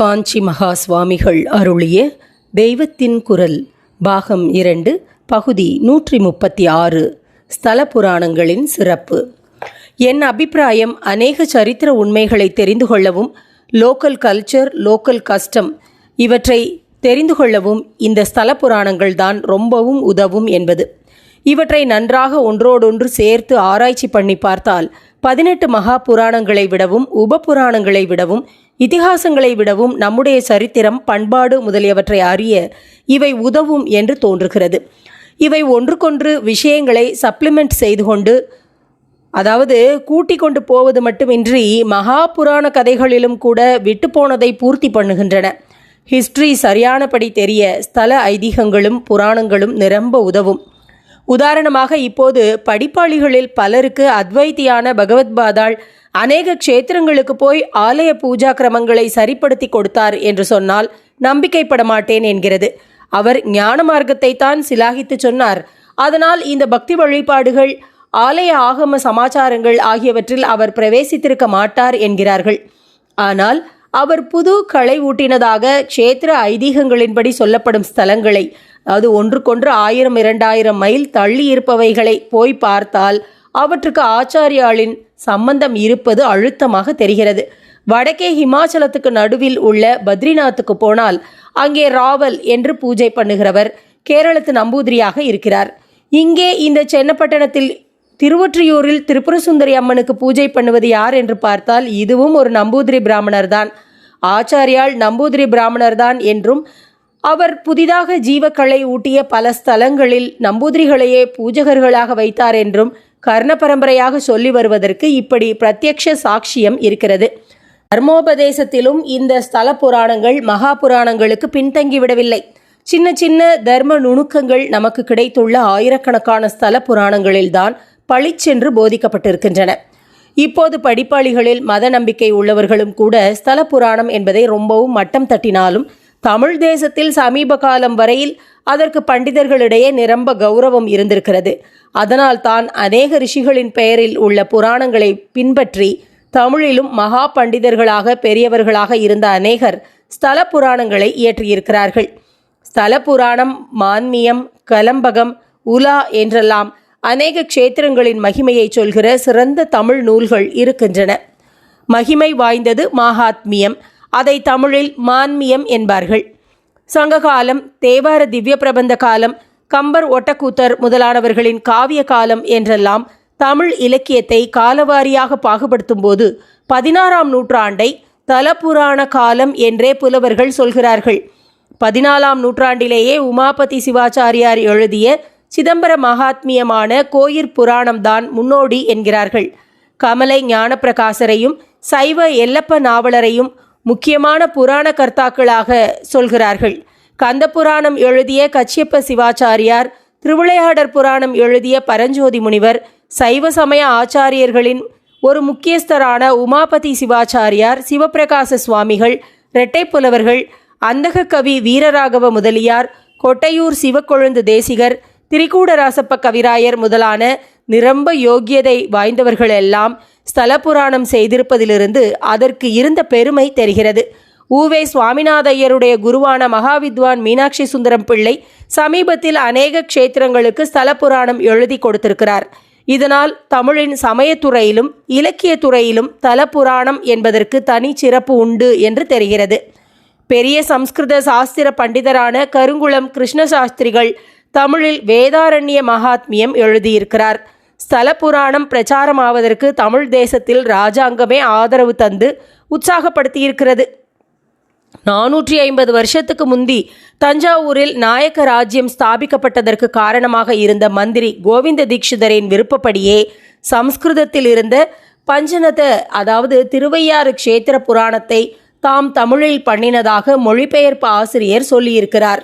காஞ்சி மகா சுவாமிகள் அருளிய தெய்வத்தின் குரல் பாகம் இரண்டு பகுதி நூற்றி முப்பத்தி ஆறு ஸ்தல புராணங்களின் சிறப்பு. என் அபிப்பிராயம் அநேக சரித்திர உண்மைகளை தெரிந்து கொள்ளவும் லோக்கல் கல்ச்சர் லோக்கல் கஸ்டம் இவற்றை தெரிந்து கொள்ளவும் இந்த ஸ்தல புராணங்கள் தான் ரொம்பவும் உதவும் என்பது. இவற்றை நன்றாக ஒன்றோடொன்று சேர்த்து ஆராய்ச்சி பண்ணி பார்த்தால் பதினெட்டு மகா புராணங்களை விடவும் உப புராணங்களை விடவும் இதிகாசங்களை விடவும் நம்முடைய சரித்திரம் பண்பாடு முதலியவற்றை அறிய இவை உதவும் என்று தோன்றுகிறது. இவை ஒன்றுக்கொன்று விஷயங்களை சப்ளிமெண்ட் செய்து கொண்டு அதாவது கூட்டி கொண்டு போவது மட்டுமின்றி மகா புராண கதைகளிலும் கூட விட்டுப்போனதை பூர்த்தி பண்ணுகின்றன. ஹிஸ்டரி சரியானபடி தெரிய ஸ்தல ஐதீகங்களும் புராணங்களும் நிரம்ப உதவும். உதாரணமாக இப்போது படிப்பாளிகளில் பலருக்கு அத்வைத்தியான பகவத்பாதாள் அநேக க்ஷேத்திரங்களுக்கு போய் ஆலய பூஜா கிரமங்களை சரிப்படுத்தி கொடுத்தார் என்று சொன்னால் நம்பிக்கைப்பட மாட்டேன் என்கிறது. அவர் ஞான மார்க்கத்தை தான் சிலாகித்து சொன்னார். அதனால் இந்த பக்தி வழிபாடுகள் ஆலய ஆகம சமாச்சாரங்கள் ஆகியவற்றில் அவர் பிரவேசித்திருக்க மாட்டார் என்கிறார்கள். ஆனால் அவர் புது களை ஊட்டினதாக க்ஷேத்திர ஐதீகங்களின்படி சொல்லப்படும் ஸ்தலங்களை அது ஒன்றுக்கொன்று ஆயிரம் இரண்டாயிரம் மைல் தள்ளி இருப்பவைகளை போய் பார்த்தால் அவற்றுக்கு ஆச்சாரியாளின் சம்பந்தம் இருப்பது அழுத்தமாக தெரிகிறது. வடக்கே ஹிமாச்சலத்துக்கு நடுவில் உள்ள பத்ரிநாத்துக்கு போனால் அங்கே ராவல் என்று பூஜை பண்ணுகிறவர் கேரளத்து நம்பூதிரியாக இருக்கிறார். இங்கே இந்த சென்னப்பட்டணத்தில் திருவொற்றியூரில் திரிபுர சுந்தரி அம்மனுக்கு பூஜை பண்ணுவது யார் என்று பார்த்தால் இதுவும் ஒரு நம்பூதிரி பிராமணர் தான் ஆச்சாரியால் நம்பூதிரி பிராமணர் தான் என்றும் அவர் புதிதாக ஜீவக்களை ஊட்டிய பல ஸ்தலங்களில் நம்பூதிரிகளையே பூஜகர்களாக வைத்தார் என்றும் கர்ண பரம்பரையாக சொல்லி வருவதற்கு இப்படி பிரத்யக்ஷ சாட்சியம் இருக்கிறது. தர்மோபதேசத்திலும் இந்த ஸ்தல புராணங்கள் மகா புராணங்களுக்கு பின்தங்கிவிடவில்லை சின்ன சின்ன தர்ம நுணுக்கங்கள் நமக்கு கிடைத்துள்ள ஆயிரக்கணக்கான ஸ்தல புராணங்களில்தான் பளிச்சென்று போதிக்கப்பட்டிருக்கின்றன. இப்போது படிப்பாளிகளில் மத நம்பிக்கை உள்ளவர்களும் கூட ஸ்தல புராணம் என்பதை ரொம்பவும் மட்டம் தட்டினாலும் தமிழ் தேசத்தில் சமீப காலம் வரையில் அதற்கு பண்டிதர்களிடையே நிரம்ப கௌரவம் இருந்திருக்கிறது. அதனால் தான் அநேக ரிஷிகளின் பெயரில் உள்ள புராணங்களை பின்பற்றி தமிழிலும் மகா பண்டிதர்களாக பெரியவர்களாக இருந்த அநேகர் ஸ்தல புராணங்களை இயற்றியிருக்கிறார்கள். ஸ்தல புராணம் மான்மியம் கலம்பகம் உலா என்றெல்லாம் அநேக க்ஷேத்திரங்களின் மகிமையை சொல்கிற சிறந்த தமிழ் நூல்கள் இருக்கின்றன. மகிமை வாய்ந்தது மாகாத்மியம். அதை தமிழில் மான்மியம் என்பார்கள். சங்ககாலம் தேவார திவ்ய பிரபந்த காலம் கம்பர் ஒட்டக்கூத்தர் முதலானவர்களின் காவிய காலம் என்றெல்லாம் தமிழ் இலக்கியத்தை காலவாரியாக பாகுபடுத்தும் போது பதினாறாம் நூற்றாண்டை தலபுராண காலம் என்றே புலவர்கள் சொல்கிறார்கள். பதினாலாம் நூற்றாண்டிலேயே உமாபதி சிவாச்சாரியார் எழுதிய சிதம்பர மகாத்மியமான கோயிற் புராணம்தான் முன்னோடி என்கிறார்கள். கமலை ஞானப்பிரகாசரையும் சைவ எல்லப்ப நாவலரையும் முக்கியமான புராண கர்த்தாக்களாக சொல்கிறார்கள். கந்த புராணம் எழுதிய கச்சியப்ப சிவாச்சாரியார் திருவிளையாடற் புராணம் எழுதிய பரஞ்சோதி முனிவர் சைவ சமய ஆச்சாரியர்களின் ஒரு முக்கியஸ்தரான உமாபதி சிவாச்சாரியார் சிவப்பிரகாச சுவாமிகள் இரட்டைப்புலவர்கள் அந்தக கவி வீரராகவ முதலியார் கொட்டையூர் சிவக்கொழுந்து தேசிகர் திரிகூடராசப்ப கவிராயர் முதலான நிரம்ப யோக்கியதை வாய்ந்தவர்கள் எல்லாம் ஸ்தல புராணம் செய்திருப்பதிலிருந்து அதற்கு இருந்த பெருமை தெரிகிறது. ஊவே சுவாமிநாதையருடைய குருவான மகாவித்வான் மீனாட்சி சுந்தரம் பிள்ளை சமீபத்தில் அநேக க்ஷேத்திரங்களுக்கு ஸ்தல புராணம் எழுதி கொடுத்திருக்கிறார். இதனால் தமிழின் சமயத்துறையிலும் இலக்கியத்துறையிலும் தல புராணம் என்பதற்கு தனி சிறப்பு உண்டு என்று தெரிகிறது. பெரிய சம்ஸ்கிருத சாஸ்திர பண்டிதரான கருங்குளம் கிருஷ்ண சாஸ்திரிகள் தமிழில் வேதாரண்ய மகாத்மியம் எழுதியிருக்கிறார். ஸ்தல புராணம் பிரச்சாரமாவதற்கு தமிழ் தேசத்தில் ராஜாங்கமே ஆதரவு தந்து உற்சாகப்படுத்தியிருக்கிறது. நானூற்றி ஐம்பது வருஷத்துக்கு முந்தி தஞ்சாவூரில் நாயக்க ராஜ்யம் ஸ்தாபிக்கப்பட்டதற்கு காரணமாக இருந்த மந்திரி கோவிந்த தீட்சிதரின் விருப்பப்படியே சம்ஸ்கிருதத்தில் இருந்த பஞ்சநத அதாவது திருவையாறு க்ஷேத்திர புராணத்தை தாம் தமிழில் பண்ணினதாக மொழிபெயர்ப்பு ஆசிரியர் சொல்லியிருக்கிறார்.